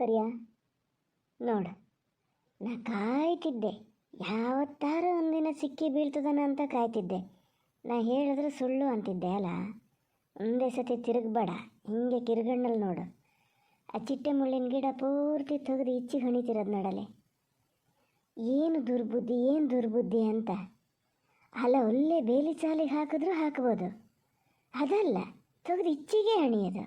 ಕರಿಯ? ನೋಡು, ನಾ ಕಾಯ್ತಿದ್ದೆ. ಯಾವತ್ತಾರು ಒಂದಿನ ಸಿಕ್ಕಿ ಬೀಳ್ತದನ ಅಂತ ಕಾಯ್ತಿದ್ದೆ. ನಾ ಹೇಳಿದ್ರೆ ಸುಳ್ಳು ಅಂತಿದ್ದೆ ಅಲ್ಲ? ಒಂದೇ ಸತಿ ತಿರುಗಬೇಡ, ಹಿಂಗೆ ಕಿರುಗಣ್ಣಲ್ಲಿ ನೋಡು. ಆ ಚಿಟ್ಟೆ ಮುಳ್ಳಿನ ಗಿಡ ಪೂರ್ತಿ ತೆಗೆದು ಇಚ್ಚಿಗೆ ಹಣಿತಿರೋದು ನೋಡಲೆ. ಏನು ದುರ್ಬುದ್ಧಿ ಏನು ದುರ್ಬುದ್ಧಿ ಅಂತ? ಅಲ್ಲ, ಒಳ್ಳೆ ಬೇಲಿ ಚಾಲಿಗೆ ಹಾಕಿದ್ರೂ ಹಾಕ್ಬೋದು. ಅದಲ್ಲ, ತೆಗೆದು ಇಚ್ಚಿಗೆ ಹಣಿಯೋದು.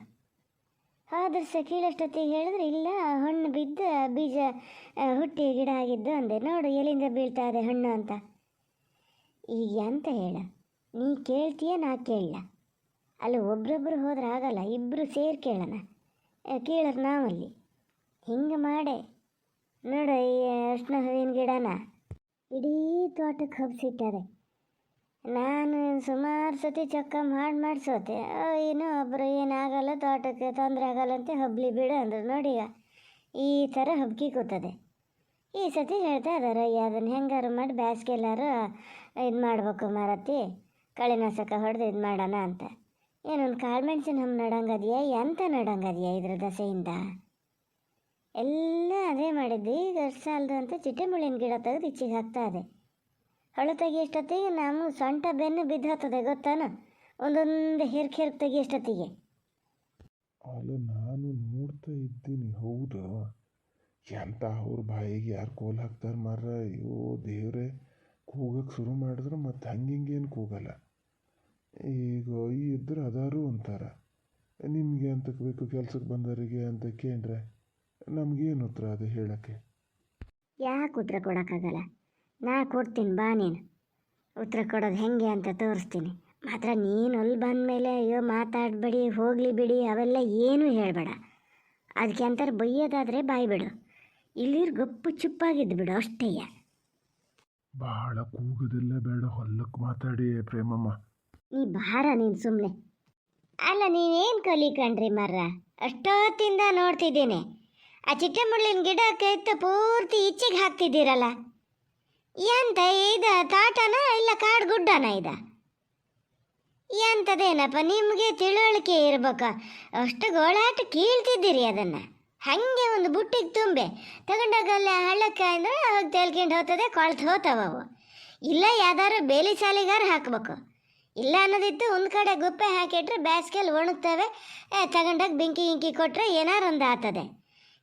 ಆದ್ರೆ ಸಹ ಕೀಳಷ್ಟೊತ್ತಿಗೆ ಹೇಳಿದ್ರೆ, ಇಲ್ಲ, ಹಣ್ಣು ಬಿದ್ದ ಬೀಜ ಹುಟ್ಟಿ ಗಿಡ ಆಗಿದ್ದು ಅಂದೆ. ನೋಡು, ಎಲ್ಲಿಂದ ಬೀಳ್ತಾ ಇದೆ ಹಣ್ಣು ಅಂತ. ಈಗ ಅಂತ ಹೇಳ. ನೀ ಕೇಳ್ತೀಯ, ನಾ ಕೇಳಲ್ಲ ಅಲ್ಲಿ, ಒಬ್ರೊಬ್ರು ಹೋದ್ರೆ ಆಗಲ್ಲ ಇಬ್ಬರು ಸೇರಿ ಕೇಳೋಣ. ನಾವು ನಾವಲ್ಲಿ ಹಿಂಗೆ ಮಾಡೆ. ನೋಡು, ಈ ಅರ್ಶಿನ ಹೂವಿನ ಗಿಡನ. ಇಡೀ ತೋಟಕ್ಕೆ ಹಬ್ಸಿಟ್ಟಾರೆ. ನಾನು ಸುಮಾರು ಸತಿ ಚಕ್ಕ ಮಾಡಿ ಮಾಡಿಸೋತೆ. ಏನು ಒಬ್ಬರು ಏನಾಗಲ್ಲ, ತೋಟಕ್ಕೆ ತೊಂದರೆ ಆಗಲ್ಲ ಅಂತ ಹಬ್ಲಿ ಬಿಡು ಅಂದರು ನೋಡಿ ಈ ಥರ ಹಬ್ಕಿ ಕೂತದೆ. ಈ ಸತಿ ಹೇಳ್ತಾ ಇದ್ದಾರೆ ಅಯ್ಯ, ಅದನ್ನು ಹೆಂಗಾರು ಮಾಡಿ ಬ್ಯಾಸ್ಗೆಲ್ಲಾರು ಇದು ಮಾಡ್ಬೇಕು ಮಾರತಿ. ಕಳೆನಾಶಕ ಹೊಡೆದು ಇದು ಮಾಡೋಣ ಅಂತ. ಏನೊಂದು ಕಾಳು ಮೆಣಸಿನ ಹಮ್ಮ ನಡಂಗದೆಯಾ, ಎಂತ ನಡಂಗದೆಯಾ ಇದ್ರ ದಸೆಯಿಂದ? ಎಲ್ಲ ಅದೇ ಮಾಡಿದ್ದು. ಈಗ ಸಾಲದು ಅಂತ ಚಿಟ್ಟೆ ಮುಳ್ಳಿನ ಗಿಡ ತೆಗೆದು ಇಚ್ಚಿಗೆ ಹಾಕ್ತಾ ಇದೆ. ಹಳು ತೆಗಿಯಷ್ಟೊತ್ತಿಗೆ ನಮ್ಮ ಸೊಂಟ ಬೆನ್ನು ಬಿದ್ದು ಹತ್ತದೆ ಗೊತ್ತಾನ? ಒಂದೊಂದು ಹಿರ್ಕ್ ಹಿರ್ಕ್ ತೆಗಿಯಷ್ಟೊತ್ತಿಗೆ ಅಲ್ಲ ನಾನು ನೋಡ್ತಾ ಇದ್ದೀನಿ ಹೌದು. ಎಂತ ಅವ್ರ ಬಾಯಿಗೆ ಯಾರು ಕೋಲ್ ಹಾಕ್ತಾರೆ ಮಾರ ಅಯ್ಯೋ ದೇವ್ರೆ. ಕೂಗಕ್ಕೆ ಶುರು ಮಾಡಿದ್ರೆ ಮತ್ತೆ ಹಂಗೆ ಹಿಂಗೇನು ಕೂಗಲ್ಲ. ಈಗ ಈ ಇದ್ರೆ ಅದಾರು ಅಂತಾರ. ನಿಮಗೆ ಅಂತಕ್ಕೆ ಬೇಕು ಕೆಲ್ಸಕ್ಕೆ ಬಂದವರಿಗೆ ಅಂತ ಕೇಳ್ರೆ ನಮಗೇನು ಉತ್ತರ ಅದು ಹೇಳೋಕ್ಕೆ? ಯಾಕೆ ಉತ್ತರ ಕೊಡೋಕ್ಕಾಗಲ್ಲ? ನಾ ಕೊಡ್ತೀನಿ ಬಾ ನೀನು. ಉತ್ತರ ಕೊಡೋದು ಹೆಂಗೆ ಅಂತ ತೋರಿಸ್ತೀನಿ. ಮಾತ್ರ ನೀನು ಅಲ್ಲಿ ಬಂದಮೇಲೆ ಅಯ್ಯೋ ಮಾತಾಡಬೇಡಿ ಹೋಗಲಿ ಬಿಡಿ ಅವೆಲ್ಲ ಏನೂ ಹೇಳಬೇಡ. ಅದಕ್ಕೆ ಅಂತಾರೆ ಬೈಯೋದಾದರೆ ಬಾಯಿ ಬಿಡು ಇಲ್ಲಿರ್ ಗಪ್ಪು ಚುಪ್ಪಾಗಿದ್ದು ಬಿಡು ಅಷ್ಟೇಯ. ಬಹಳ ಕೂಗುದಿಲ್ಲ ಬೇಡ ಹೊಲಕ್ಕೆ ಮಾತಾಡಿ ಪ್ರೇಮಮ್ಮ. ನೀ ಬಾರ ನೀನು ಸುಮ್ಮನೆ ಅಲ್ಲ ನೀವೇನು ಕಣ್ರಿ ಮರ್ರ? ಅಷ್ಟೊತ್ತಿಂದ ನೋಡ್ತಿದ್ದೀನಿ. ಆ ಚಿಟ್ಟೆ ಗಿಡ ಗಿಡಕ್ಕೆ ಎತ್ತು ಪೂರ್ತಿ ಈಚೆಗೆ ಹಾಕ್ತಿದ್ದೀರಲ್ಲ. ಎಂತ ಇದ? ತಾಟನ ಇಲ್ಲ ಕಾಡು ಗುಡ್ಡನ ಇದ? ಎಂಥದೇನಪ್ಪ ನಿಮಗೆ ತಿಳುವಳಿಕೆ ಇರ್ಬೇಕ? ಅಷ್ಟು ಗೋಳಾಟ ಕೀಳ್ತಿದ್ದೀರಿ ಅದನ್ನು. ಹಾಗೆ ಒಂದು ಬುಟ್ಟಿಗೆ ತುಂಬೆ. ತಗೊಂಡಾಗ ಅಲ್ಲಿ ಹಳ್ಳಕ್ಕೆ ಅಂದ್ರೆ ಹೋಗಿ ತೇಲ್ಕೊಂಡು ಹೋಗ್ತದೆ, ಕೊಳ್ತು ಹೋಗ್ತಾವವು ಇಲ್ಲ ಯಾವ್ದಾದ್ರು ಬೇಲಿ ಸಾಲಿಗಾರ ಹಾಕ್ಬೇಕು. ಇಲ್ಲ ಅನ್ನೋದಿತ್ತು ಒಂದು ಕಡೆ ಗುಪ್ಪೆ ಹಾಕಿಟ್ರೆ ಬ್ಯಾಸ್ಕೆಲ್ ಒಣಗ್ತವೆ. ತಗೊಂಡಾಗ ಬೆಂಕಿ ಗಿಂಕಿ ಕೊಟ್ಟರೆ ಏನಾರು ಒಂದು ಆಗ್ತದೆ.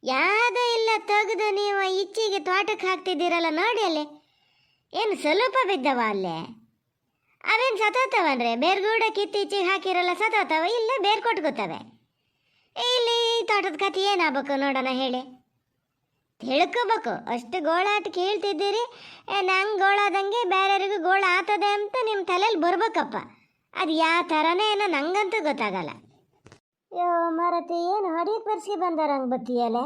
ಯಾವುದೇ ಇಲ್ಲ, ತೆಗೆದು ನೀವು ಇಚ್ಚಿಗೆ ತೋಟಕ್ಕೆ ಹಾಕ್ತಿದ್ದೀರಲ್ಲ, ನೋಡಿ ಅಲ್ಲಿ. ಏನು ಸ್ವಲ್ಪ ಬಿದ್ದವ ಅಲ್ಲೇ? ಅವೇನು ಸತತವನ್ರೆ? ಬೇರ್ಗೂಡ ಕಿತ್ತೀಚಿಗೆ ಹಾಕಿರಲ್ಲ ಸತತವ? ಇಲ್ಲ ಬೇರ್ ಕೊಟ್ಕೋತವೆ ಇಲ್ಲಿ ತೋಟದ ಕತೆ ಏನಾಗಬೇಕು ನೋಡೋಣ ಹೇಳಿ. ತಿಳ್ಕೋಬೇಕು. ಅಷ್ಟು ಗೋಳಾಟ ಕೇಳ್ತಿದ್ದೀರಿ. ನಂಗೆ ಗೋಳಾದಂಗೆ ಬೇರೆಯವ್ರಿಗೂ ಗೋಳ ಆತದೆ ಅಂತ ನಿಮ್ಮ ತಲೆಯಲ್ಲಿ ಬರ್ಬೇಕಪ್ಪ. ಅದು ಯಾವ ಥರನೇ ಏನೋ ನಂಗಂತೂ ಗೊತ್ತಾಗಲ್ಲ. ಯೋ, ಮರತಿ, ಏನು ಹಡಿ ಬರ್ಸಿ ಬಂದಾರ ಬತ್ತಿಯಲ್ಲೇ ಬತ್ತೀಯಲ್ಲ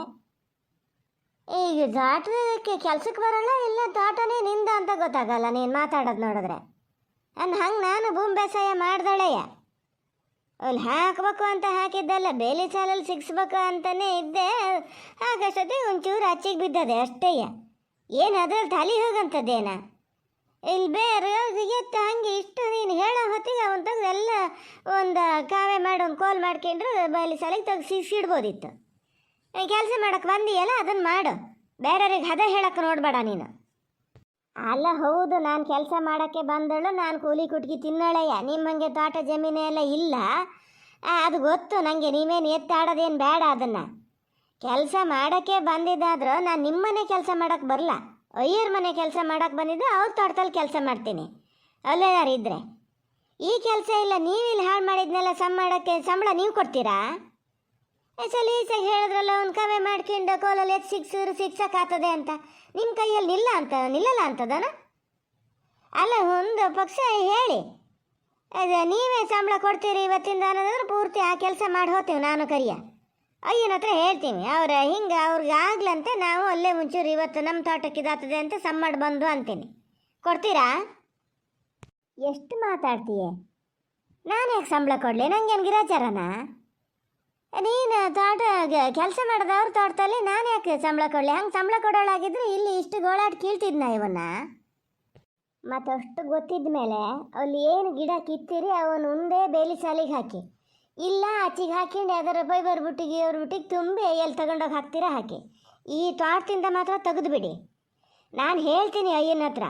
ಈಗ ತೋಟಕ್ಕೆ ಕೆಲ್ಸಕ್ಕೆ ಬರಲ್ಲ, ಇಲ್ಲ ದಾಟನೇ ನಿಂದ ಅಂತ ಗೊತ್ತಾಗಲ್ಲ ನೀನು ಮಾತಾಡೋದು ನೋಡಿದ್ರೆ. ಅನ್ ಹಂಗೆ ನಾನು ಭೂಮಿ ಬೇಸಾಯ ಮಾಡ್ದಳೆಯ ಅಲ್ಲಿ ಹಾಕಬೇಕು ಅಂತ ಹಾಕಿದ್ದಲ್ಲ, ಬೇಲಿ ಸಾಲಲ್ಲಿ ಸಿಗ್ಸ್ಬೇಕು ಅಂತಲೇ ಇದ್ದೆ. ಹಾಗಷ್ಟೊತ್ತಿಗೆ ಒಂಚೂರು ಅಚ್ಚಿಗೆ ಬಿದ್ದದೆ ಅಷ್ಟೇಯ ಏನು ಅದ್ರಲ್ಲಿ ತಲೆ ಹೋಗಂಥದ್ದೇನ? ಇಲ್ಲಿ ಬೇರೆ ಎತ್ತ ಹಂಗೆ ಇಷ್ಟು ನೀನು ಹೇಳೋ ಹೊತ್ತಿಗೆ ಅವನು ತೆಗೆದು ಎಲ್ಲ ಒಂದು ಕಾವೆ ಮಾಡಿ, ಒಂದು ಕೋಲ್ ಮಾಡ್ಕೊಂಡ್ರು ಬೇಲಿ ಸಾಲಿಗೆ ತೆಗೆದು ಸಿಕ್ಸಿಡ್ಬೋದಿತ್ತು ಕೆಲಸ ಮಾಡಕ್ಕೆ ಬಂದಿಯಲ್ಲ ಅದನ್ನು ಮಾಡು. ಬೇರೆಯವ್ರಿಗೆ ಹದ ಹೇಳಕ್ಕೆ ನೋಡಬೇಡ ನೀನು. ಅಲ್ಲ, ಹೌದು, ನಾನು ಕೆಲಸ ಮಾಡೋಕ್ಕೆ ಬಂದಳು, ನಾನು ಕೂಲಿ ಕುಟ್ಗಿ ತಿನ್ನಳಯ್ಯ. ನಿಮ್ಮ ಹಂಗೆ ತೋಟ ಜಮೀನು ಎಲ್ಲ ಇಲ್ಲ. ಅದು ಗೊತ್ತು ನನಗೆ ನೀವೇನು ಎತ್ತಾಡೋದೇನು ಬೇಡ ಅದನ್ನು. ಕೆಲಸ ಮಾಡೋಕ್ಕೆ ಬಂದಿದ್ದಾದರೂ ನಾನು ನಿಮ್ಮನೆ ಕೆಲಸ ಮಾಡೋಕ್ಕೆ ಬರಲ್ಲ ಅಯ್ಯರ ಮನೆ ಕೆಲಸ ಮಾಡೋಕ್ಕೆ ಬಂದಿದ್ದು ಅವ್ರ ತೋಟದಲ್ಲಿ ಕೆಲಸ ಮಾಡ್ತೀನಿ. ಅಲ್ಲೇನಾರು ಇದ್ದರೆ ಈ ಕೆಲಸ ಇಲ್ಲ ನೀವು ಹಾಳು ಮಾಡಿದ್ನೆಲ್ಲ ಸಮ್ ಮಾಡೋಕ್ಕೆ ಸಂಬಳ ನೀವು ಕೊಡ್ತೀರಾ? ಸಲೀಸಾಗಿ ಹೇಳಿದ್ರಲ್ಲ ಒಂದು ಕವೆ ಮಾಡ್ಕೊಂಡು ಕೋಲಲ್ಲಿ ಎತ್ತು ಸಿಕ್ಸಿದ್ರು ಸಿಕ್ಸಕ್ಕಾಗ್ತದೆ ಅಂತ. ನಿಮ್ಮ ಕೈಯಲ್ಲಿ ನಿಲ್ಲ ಅಂತ, ನಿಲ್ಲಲ್ಲ ಅಂತದನ? ಅಲ್ಲ, ಒಂದು ಪಕ್ಷ ಹೇಳಿ. ಅದು, ನೀವೇ ಸಂಬಳ ಕೊಡ್ತೀರಿ ಇವತ್ತಿಂದ ಅನ್ನೋದಾದ್ರೆ ಪೂರ್ತಿ ಆ ಕೆಲಸ ಮಾಡಿ ಹೋಗ್ತೀವಿ ನಾನು ಕರಿಯ. ಅಯ್ಯನ ಹತ್ರ ಹೇಳ್ತೀನಿ, ಅವ್ರ ಹಿಂಗೆ ಅವ್ರಿಗೆ ಆಗ್ಲಂತೆ ನಾವು ಅಲ್ಲೇ ಮುಂಚೂರು ಇವತ್ತು ನಮ್ಮ ತೋಟಕ್ಕೆ ಇದಾಗ್ತದೆ ಅಂತ ಸಮ್ ಮಾಡಿ ಬಂದು ಅಂತೀನಿ. ಕೊಡ್ತೀರಾ? ಎಷ್ಟು ಮಾತಾಡ್ತೀಯ? ನಾನು ಯಾಕೆ ಸಂಬಳ ಕೊಡಲಿ? ನಂಗೇನು ಗಿರಾಚಾರನಾ? ನೀನು ತೋಟ ಕೆಲಸ ಮಾಡಿದವ್ರ ತೋಟದಲ್ಲಿ ನಾನು ಯಾಕೆ ಸಂಬಳ ಕೊಡಲಿ? ಹಂಗೆ ಸಂಬಳ ಕೊಡೋಳಾಗಿದ್ರೆ ಇಲ್ಲಿ ಇಷ್ಟು ಗೋಳಾಟ ಕೀಳ್ತಿದ್ನ ಇವನ್ನ? ಮತ್ತು ಅಷ್ಟು ಗೊತ್ತಿದ್ದ ಮೇಲೆ ಅಲ್ಲಿ ಏನು ಗಿಡ ಕಿತ್ತಿರಿ, ಅವನು ಮುಂದೆ ಬೇಲಿ ಸಾಲಿಗೆ ಹಾಕಿ. ಇಲ್ಲ, ಆಚೆಗೆ ಹಾಕಿ ಯಾವ್ದಾರ ಬೈಬರ್ ಬುಟ್ಟಿಗೆ ಅವ್ರ ಬುಟ್ಟಿಗೆ ತುಂಬಿ ಎಲ್ಲಿ ತಗೊಂಡೋಗಿ ಹಾಕ್ತೀರಾ ಹಾಕಿ ಈ ತೋಟದಿಂದ ಮಾತ್ರ ತೆಗೆದುಬಿಡಿ. ನಾನು ಹೇಳ್ತೀನಿ ಅಯ್ಯನ ಹತ್ರ.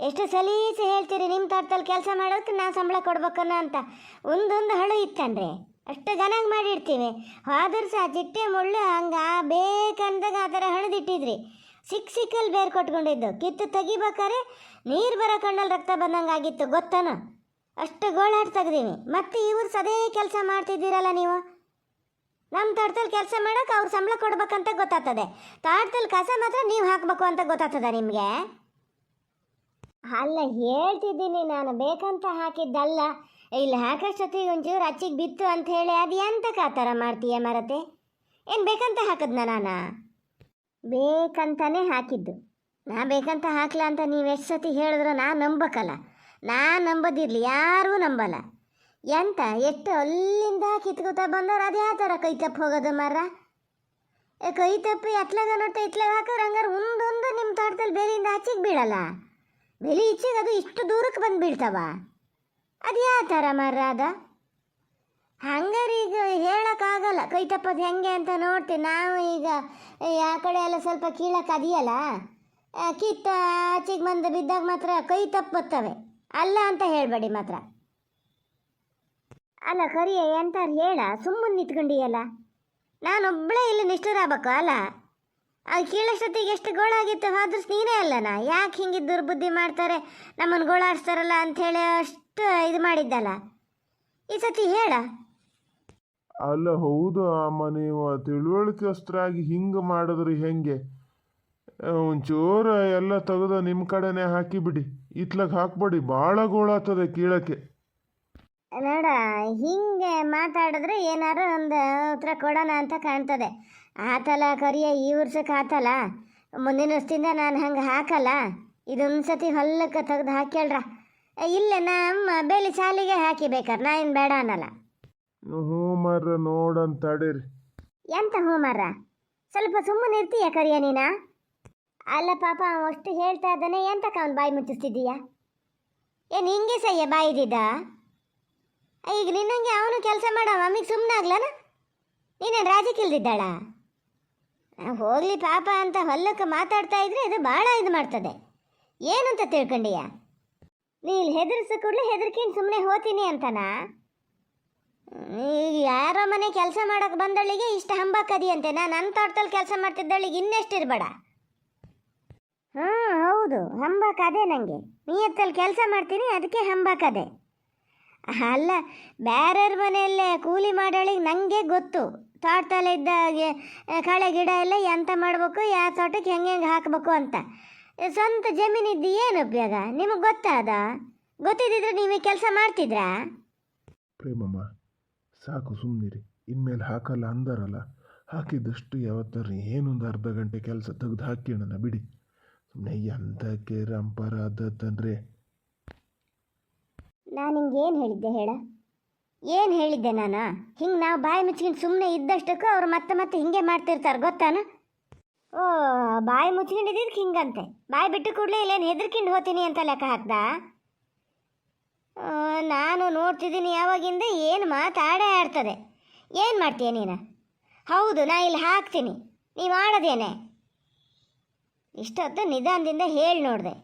ಎಷ್ಟು ಸಲೀಸು ಹೇಳ್ತೀರಿ ನಿಮ್ಮ ತೋಟದಲ್ಲಿ ಕೆಲಸ ಮಾಡೋದಕ್ಕೆ ನಾನು ಸಂಬಳ ಕೊಡ್ಬೇಕನ್ನ ಅಂತ. ಒಂದೊಂದು ಹಳು ಇತ್ತನ್ರಿ ಅಷ್ಟು ಚೆನ್ನಾಗಿ ಮಾಡಿರ್ತೀವಿ. ಆದರೂ ಸಹ ಚಿಟ್ಟೆ ಮುಳ್ಳು ಹಂಗೆ ಬೇಕಂದಾಗ ಆ ಥರ ಹಣದಿಟ್ಟಿದ್ರಿ. ಸಿಕ್ಕ ಸಿಕ್ಕಲ್ಲಿ ಬೇರೆ ಕೊಟ್ಕೊಂಡಿದ್ದು. ಕಿತ್ತು ತೆಗಿಬೇಕಾರೆ ನೀರು ಬರೋ ಕಣ್ಣಲ್ಲಿ ರಕ್ತ ಬಂದಂಗೆ ಆಗಿತ್ತು, ಗೊತ್ತಾನ? ಅಷ್ಟು ಗೋಳಾಟ ತೆಗ್ದೀನಿ ಮತ್ತೆ ಇವ್ರು ಸದೇ ಕೆಲಸ ಮಾಡ್ತಿದ್ದೀರಲ್ಲ ನೀವು? ನಮ್ಮ ತೋಟದಲ್ಲಿ ಕೆಲಸ ಮಾಡೋಕೆ ಅವ್ರು ಸಂಬಳ ಕೊಡ್ಬೇಕಂತ ಗೊತ್ತಾಗ್ತದೆ. ತೋಟದಲ್ಲಿ ಕಸ ಮಾತ್ರ ನೀವು ಹಾಕಬೇಕು ಅಂತ ಗೊತ್ತಾಗ್ತದೆ ನಿಮಗೆ? ಅಲ್ಲ, ಹೇಳ್ತಿದ್ದೀನಿ ನಾನು. ಬೇಕಂತ ಹಾಕಿದ್ದಲ್ಲ. ಇಲ್ಲಿ ಹಾಕೋಷ್ಟೊತ್ತಿಗೆ ಒಂಚೂರು ಅಚ್ಚಿಗೆ ಬಿತ್ತು ಅಂತ ಹೇಳಿ ಅದು ಎಂತಕ್ಕೆ ಆ ಥರ ಮಾಡ್ತೀಯ ಮರತೆ? ಏನು ಬೇಕಂತ ಹಾಕಿದ್ನ ನಾನು? ಬೇಕಂತಾನೆ ಹಾಕಿದ್ದು. ನಾ ಬೇಕಂತ ಹಾಕ್ಲ ಅಂತ ನೀವು ಎಷ್ಟು ಸತಿ ಹೇಳಿದ್ರೆ ನಾ ನಂಬಕ್ಕಲ್ಲ ನಾ ನಂಬೋದಿರಲಿ, ಯಾರೂ ನಂಬಲ್ಲ. ಎಂತ, ಎಷ್ಟು ಅಲ್ಲಿಂದ ಕಿತ್ಕೋತಾ ಬಂದವ್ರು ಅದು ಯಾವ ಥರ ಕೈ ತಪ್ಪು ಹೋಗೋದು ಮರ? ಕೈ ತಪ್ಪಿ ಎತ್ಲಾಗ ನೋಡ್ತಾ ಇತ್ಲಾಗ ಹಾಕೋರು ಹಂಗಾರೆ ಒಂದೊಂದು ನಿಮ್ಮ ತೋಟದಲ್ಲಿ ಬೇರೆಯಿಂದ ಹಚ್ಚಿಗೆ ಬೀಳಲ್ಲ. ಬೆಲೆ ಈಚೆಗೆ ಅದು ಇಷ್ಟು ದೂರಕ್ಕೆ ಬಂದು ಬೀಳ್ತಾವ ಅದು ಯಾವ ಥರ ಮರ್ರಾದ ಹಂಗಾರೆ ಈಗ ಹೇಳೋಕ್ಕಾಗಲ್ಲ. ಕೈ ತಪ್ಪೋದು ಹೆಂಗೆ ಅಂತ ನೋಡ್ತೀನಿ. ನಾವು ಈಗ ಆ ಕಡೆ ಎಲ್ಲ ಸ್ವಲ್ಪ ಕೀಳಕ್ಕೆ ಅದಿಯಲ್ಲ? ಕಿತ್ತ ಆಚೆಗೆ ಬಂದು ಬಿದ್ದಾಗ ಮಾತ್ರ ಕೈ ತಪ್ಪುತ್ತವೆ. ಅಲ್ಲ ಅಂತ ಹೇಳಬೇಡಿ ಮಾತ್ರ. ಅಲ್ಲ, ಕರಿಯ ಎಂತಾರು ಹೇಳ. ಸುಮ್ಮನೆ ನಿಂತ್ಕೊಂಡಿಯಲ್ಲ. ನಾನೊಬ್ಬಳೇ ಇಲ್ಲಿ ನಿಷ್ಠರಾಗಬೇಕು, ಅಲ್ಲ? ಅದು ಕೀಳಷ್ಟೊತ್ತಿಗೆ ಎಷ್ಟು ಗೋಳಾಗಿತ್ತು ಆದ್ರೂ ನೀನೇ ಅಲ್ಲನ? ಯಾಕೆ ಹಿಂಗೆ ದುರ್ಬುದ್ಧಿ ಮಾಡ್ತಾರೆ? ನಮ್ಮನ್ನು ಗೋಳಾಡಿಸ್ತಾರಲ್ಲ ಅಂಥೇಳಿ ಅಷ್ಟು ಇದು ಮಾಡಿದ್ದಲ್ಲ. ಈ ಸತಿ ಹೇಳ. ಅಲ್ಲ ಹೌದು ಅಮ್ಮ ನೀವು ತಿಳುವಳಿಕೆಸ್ತ್ರಾಗಿ ಹಿಂಗೆ ಮಾಡಿದ್ರಿ ಹೆಂಗೆ? ಒಂಚೂರು ಎಲ್ಲ ತೆಗೆದು ನಿಮ್ಮ ಕಡೆನೇ ಹಾಕಿಬಿಡಿ. ಇತ್ಲಾಗ ಹಾಕ್ಬೇಡಿ ಭಾಳ ಗೋಳಾಗ್ತದೆ ಕೀಳಕ್ಕೆ. ನೋಡ ಹಿಂಗೆ ಮಾತಾಡಿದ್ರೆ ಏನಾರು ಒಂದು ಉತ್ತರ ಕೊಡೋಣ ಅಂತ ಕಾಣ್ತದೆ. ಆತಲ್ಲ ಕರಿಯ ಈ ವರ್ಷಕ್ಕೆ ಆತಲ್ಲ ಮುಂದಿನ ವರ್ಷದಿಂದ ನಾನು ಹಂಗೆ ಹಾಕಲ್ಲ. ಇದೊಂದು ಸತಿ ಹೊಲಕ್ಕೆ ತೆಗೆದು ಹಾಕ್ಯಳ್ರ. ಇಲ್ಲ ನಮ್ಮ ಬೇಲಿ ಶಾಲಿಗೆ ಹಾಕಿ ಬೇಕಾರೆ ನಾ ಏನು ಬೇಡ ಅನ್ನಲ್ಲ. ಹ್ಞೂ ಮರ್ರ ನೋಡಂತ ತಡೀರಿ. ಎಂತ ಹ್ಞೂ ಮರ್ರ ಸ್ವಲ್ಪ ಸುಮ್ಮನೆ ಇರ್ತೀಯ ಕರಿಯ ನೀನ? ಅಲ್ಲ ಪಾಪ ಅವ ಅಷ್ಟು ಹೇಳ್ತಾ ಇದ್ದಾನೆ ಎಂತಕ್ಕೆ ಅವ್ನು ಬಾಯಿ ಮುಚ್ಚಿಸ್ತಿದ್ದೀಯ? ಏನು ಹಿಂಗೆ ಸಯ್ಯ ಬಾಯಿದಿದ್ದ ಈಗ ನಿನ್ನಂಗೆ ಅವನು ಕೆಲಸ ಮಾಡವ ಅಮ್ಮಿಗೆ ಸುಮ್ಮನೆ ಆಗ್ಲನ ನೀನೇನು ರಾಜಕ್ಕೆ ಇಲ್ದಿದ್ದಾಳ ಹೋಗ್ಲಿ ಪಾಪ ಅಂತ ಹೊಲ್ಲಕ್ಕೆ ಮಾತಾಡ್ತಾ ಇದ್ರೆ ಅದು ಭಾಳ ಇದು ಮಾಡ್ತದೆ. ಏನಂತ ತಿಳ್ಕೊಂಡೀಯ? ನೀನು ಹೆದರ್ಸ ಕೂಡಲೇ ಹೆದರ್ಕೇನು ಸುಮ್ಮನೆ ಹೋತೀನಿ ಅಂತನಾ? ಈಗ ಯಾರೋ ಮನೆ ಕೆಲಸ ಮಾಡೋಕೆ ಬಂದಳಿಗೆ ಇಷ್ಟು ಹಂಬಾಕದಿಯಂತೆ ನಾನು ನನ್ನ ತೋಟದಲ್ಲಿ ಕೆಲಸ ಮಾಡ್ತಿದ್ದಳಿಗೆ ಇನ್ನೆಷ್ಟು ಇರಬೇಡ. ಹಾಂ ಹೌದು ಹಂಬಾಕದೆ ನನಗೆ ನೀ ಕೆಲಸ ಮಾಡ್ತೀನಿ, ಅದಕ್ಕೆ ಹಂಬಾಕದೆ ಅಲ್ಲ ಬೇರೆಯವ್ರ ಮನೆಯಲ್ಲೇ ಕೂಲಿ ಮಾಡೋಳಿಗೆ ನನಗೆ ಗೊತ್ತು. ತೋಟದಲ್ಲಿ ಇದ್ದ ಕಳೆ ಗಿಡ ಎಲ್ಲ ಎಂತ ಮಾಡಬೇಕು ಯಾವ ತೋಟಕ್ಕೆ ಹೆಂಗೆ ಹೆಂಗೆ ಹಾಕಬೇಕು ಅಂತ. ಸ್ವಂತ ಜಮೀನಿದ್ದು ಏನು ಉಪಯೋಗ? ನಿಮಗೆ ಗೊತ್ತಾದ? ಗೊತ್ತಿದ್ದಿದ್ರೆ ನೀವೇ ಕೆಲಸ ಮಾಡ್ತಿದ್ರಾ? ಪ್ರೇಮಮ್ಮ, ಸಾಕು ಸುಮ್ಮನಿರಿ ಇನ್ಮೇಲೆ ಹಾಕಲ್ಲ ಅಂದಾರಲ್ಲ. ಹಾಕಿದ್ದಷ್ಟು ಯಾವತ್ತಾರ ಏನೊಂದು ಅರ್ಧ ಗಂಟೆ ಕೆಲಸ ತೆಗೆದು ನನ್ನ ಬಿಡಿ. ಸುಮ್ಮನೆ ಎಂತಕ್ಕೆ ರಂಪರ ಅದಂದ್ರೆ ನಾನು ನಿಮ್ಗೆ ಏನು ಹೇಳಿದ್ದೆ ಹೇಳ? ಏನು ಹೇಳಿದ್ದೆ ನಾನು? ಹಿಂಗೆ ನಾವು ಬಾಯಿ ಮುಚ್ಕೊಂಡು ಸುಮ್ಮನೆ ಇದ್ದಷ್ಟಕ್ಕೂ ಅವ್ರು ಮತ್ತೆ ಮತ್ತೆ ಹಿಂಗೆ ಮಾಡ್ತಿರ್ತಾರೆ, ಗೊತ್ತಾನ? ಓ, ಬಾಯಿ ಮುಚ್ಕೊಂಡಿದ್ದಕ್ಕೆ ಹಿಂಗಂತೆ. ಬಾಯಿ ಬಿಟ್ಟು ಕೂಡಲೇ ಇಲ್ಲೇನು ಹೆದರ್ಕೊಂಡು ಹೋತೀನಿ ಅಂತ ಲೆಕ್ಕ ಹಾಕ್ದ? ನಾನು ನೋಡ್ತಿದ್ದೀನಿ ಯಾವಾಗಿಂದ ಏನು ಮಾತಾಡೇ ಆಡ್ತದೆ. ಏನು ಮಾಡ್ತೀಯ ನೀನು? ಹೌದು, ನಾ ಇಲ್ಲಿ ಹಾಕ್ತೀನಿ. ನೀವು ಮಾಡೋದೇನೆ ಇಷ್ಟೊತ್ತು ನಿಧಾನದಿಂದ ಹೇಳಿ ನೋಡಿದೆ.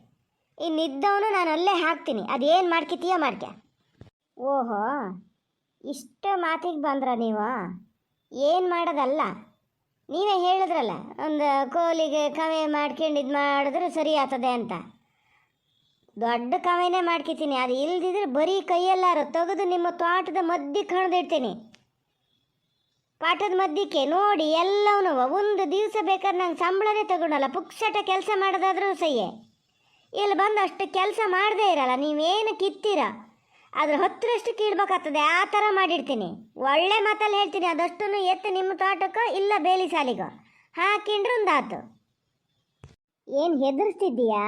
ಈ ನಿದ್ದವನು ನಾನು ಅಲ್ಲೇ ಹಾಕ್ತೀನಿ. ಅದೇನು ಮಾಡ್ಕಿತೀಯ ಮಾಡ್ಕೆ ಓಹೋ, ಇಷ್ಟು ಮಾತಿಗೆ ಬಂದ್ರ ನೀವು? ಏನು ಮಾಡೋದಲ್ಲ? ನೀವೇ ಹೇಳಿದ್ರಲ್ಲ, ಒಂದು ಕೋಲಿಗೆ ಕವೆ ಮಾಡ್ಕೊಂಡು ಇದು ಮಾಡಿದ್ರೆ ಸರಿ ಆಗ್ತದೆ ಅಂತ. ದೊಡ್ಡ ಕವೆನೇ ಮಾಡ್ಕಿತೀನಿ ಅದು ಇಲ್ದಿದ್ರೆ ಬರೀ ಕೈಯಲ್ಲಾರು ತೆಗೆದು ನಿಮ್ಮ ತೋಟದ ಮದ್ದಿ ಕಣ್ದಿಡ್ತೀನಿ. ಪಾಠದ ಮಧ್ಯಕ್ಕೆ ನೋಡಿ ಎಲ್ಲವೂ ಒಂದು ದಿವಸ ಬೇಕಾದ್ರೆ ನಂಗೆ ಸಂಬಳನೇ ತಗೊಂಡಲ್ಲ. ಪುಕ್ಸಟ ಕೆಲಸ ಮಾಡೋದಾದ್ರೂ ಸಹಿಯೇ ಇಲ್ಲಿ ಬಂದು ಅಷ್ಟು ಕೆಲಸ ಮಾಡದೇ ಇರಲ್ಲ, ನೀವೇನು ಕಿತ್ತೀರ? ಅದ್ರ ಹತ್ತಿರಷ್ಟು ಕೀಳ್ಬೇಕಾಗ್ತದೆ, ಆ ಥರ ಮಾಡಿರ್ತೀನಿ ಒಳ್ಳೆ ಮಾತಲ್ಲಿ ಹೇಳ್ತೀನಿ, ಅದಷ್ಟನ್ನು ಎತ್ತು ನಿಮ್ಮ ತೋಟಕ್ಕೋ ಇಲ್ಲ ಬೇಲಿ ಸಾಲಿಗೋ? ಹಾಕಿಂಡ್ರೆ ಆತು ಏನು ಹೆದರ್ಸ್ತಿದ್ದೀಯಾ?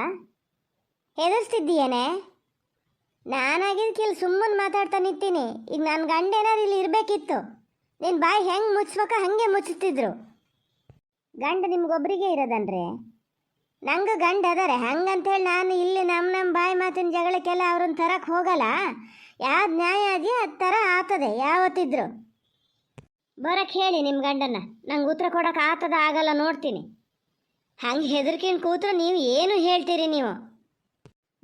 ಹೆದರ್ಸ್ತಿದ್ದೀಯೇನೆ? ನಾನಾಗಿದ್ದಕ್ಕೆ ಇಲ್ಲಿ ಸುಮ್ಮನೆ ಮಾತಾಡ್ತಾ ನಿಂತೀನಿ. ಈಗ ನನ್ನ ಗಂಡ ಏನಾರು ಇಲ್ಲಿ ಇರಬೇಕಿತ್ತು ನಿನ್ನ ಬಾಯಿ ಹೆಂಗೆ ಮುಚ್ಬೇಕೋ ಹಾಗೆ ಮುಚ್ಚುತ್ತಿದ್ರು ಗಂಡ ನಿಮ್ಗೊಬ್ಬರಿಗೆ ಇರೋದನ್ರಿ? ನಂಗೆ ಗಂಡ ಅದಾರೆ ಹಂಗಂತೇಳಿ ನಾನು ಇಲ್ಲಿ ನಮ್ಮ ನಮ್ಮ ಬಾಯಿ ಮಾತಿನ ಜಗಳಕ್ಕೆಲ್ಲ ಅವ್ರನ್ನ ತರಕ್ಕೆ ಹೋಗಲ್ಲ. ಯಾವ್ದು ನ್ಯಾಯ ಅದೆಯೋ ಅದು ಥರ ಆತದೆ ಯಾವತ್ತಿದ್ರು. ಬರಕ್ಕೆ ಹೇಳಿ ನಿಮ್ಮ ಗಂಡನ್ನ. ನಂಗೆ ಉತ್ತರ ಕೊಡೋಕೆ ಆತದ ಆಗಲ್ಲ ನೋಡ್ತೀನಿ. ಹಂಗೆ ಹೆದರ್ಕಿನ ಕೂತ್ರು ನೀವು ಏನು ಹೇಳ್ತೀರಿ ನೀವು?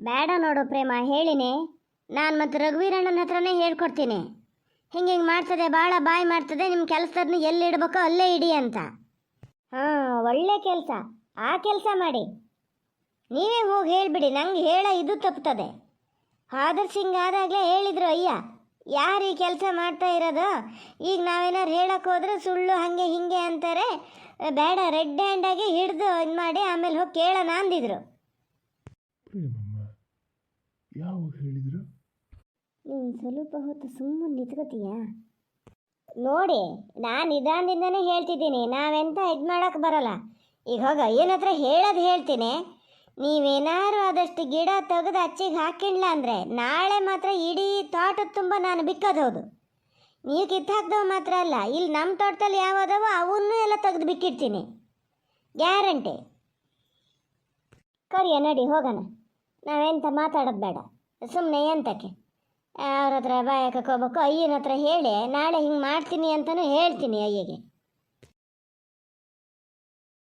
ಬೇಡ ನೋಡು ಪ್ರೇಮ, ಹೇಳಿನಿ. ನಾನು ಮತ್ತು ರಘುವೀರಣ್ಣನ ಹತ್ರನೇ ಹೇಳ್ಕೊಡ್ತೀನಿ. ಹಿಂಗೆ ಹಿಂಗೆ ಮಾಡ್ತದೆ ಭಾಳ ಬಾಯಿ ಮಾಡ್ತದೆ ನಿಮ್ಮ ಕೆಲಸದನ್ನ ಎಲ್ಲಿ ಇಡ್ಬೇಕೋ ಅಲ್ಲೇ ಇಡಿ ಅಂತ. ಹಾಂ, ಒಳ್ಳೆ ಕೆಲಸ. ಆ ಕೆಲಸ ಮಾಡಿ. ನೀವೇ ಹೋಗಿ ಹೇಳಿಬಿಡಿ ನಂಗೆ ಹೇಳ ಇದು ತಪ್ಪುತ್ತದೆ. ಸಿಂಗ್ ಹಿಂಗಾದಾಗಲೇ ಹೇಳಿದರು ಅಯ್ಯ ಯಾರು ಈ ಕೆಲಸ ಮಾಡ್ತಾ ಇರೋದು? ಈಗ ನಾವೇನಾರು ಹೇಳಕ್ಕೆ ಹೋದ್ರೆ ಸುಳ್ಳು ಹಾಗೆ ಹಿಂಗೆ ಅಂತಾರೆ. ಬೇಡ ರೆಡ್ ಹ್ಯಾಂಡಾಗಿ ಹಿಡಿದು ಇದು ಮಾಡಿ ಆಮೇಲೆ ಹೋಗಿ ಕೇಳೋಣ ಅಂದಿದ್ರು. ಪ್ರೇಮಮ್ಮ ಯಾವಾಗ ಹೇಳಿದ್ರು? ನೀನು ಸ್ವಲ್ಪ ಹೊತ್ತು ಸುಮ್ಮನೆ ನಿಂತ್ಕೋತೀಯಾ? ನೋಡಿ ನಾನು ನಿಧಾನದಿಂದನೇ ಹೇಳ್ತಿದ್ದೀನಿ ನಾವೆಂತ ಇದು ಮಾಡೋಕೆ ಬರಲ್ಲ. ಈಗ ಹೋಗ ಅಯ್ಯನ ಹತ್ರ ಹೇಳೋದು ಹೇಳ್ತೀನಿ. ನೀವೇನಾರು ಆದಷ್ಟು ಗಿಡ ತೆಗೆದು ಅಚ್ಚಿಗೆ ಹಾಕಿಲ್ಲ ಅಂದರೆ ನಾಳೆ ಮಾತ್ರ ಇಡೀ ತೋಟದ ತುಂಬ ನಾನು ಬಿಕ್ಕೋದು ಹೌದು. ನೀವು ಕಿತ್ತಾಕ್ದವು ಮಾತ್ರ ಅಲ್ಲ ಇಲ್ಲಿ ನಮ್ಮ ತೋಟದಲ್ಲಿ ಯಾವುದವೋ ಅವನ್ನೂ ಎಲ್ಲ ತೆಗೆದು ಬಿಕ್ಕಿಡ್ತೀನಿ. ಗ್ಯಾರಂಟಿ. ಕರಿಯ, ನಡಿ, ಹೋಗೋಣ. ನಾವೆಂತ ಮಾತಾಡೋದು ಬೇಡ. ಸುಮ್ಮನೆ ಎಂತಕ್ಕೆ? ಅವ್ರ ಹತ್ರ ಬಾಯಕ್ಕೆ ಹೋಗ್ಬೇಕು ಅಯ್ಯನ ಹತ್ರ ಹೇಳಿ, ನಾಳೆ ಹಿಂಗೆ ಮಾಡ್ತೀನಿ ಅಂತಲೂ ಹೇಳ್ತೀನಿ ಅಯ್ಯಗೆ.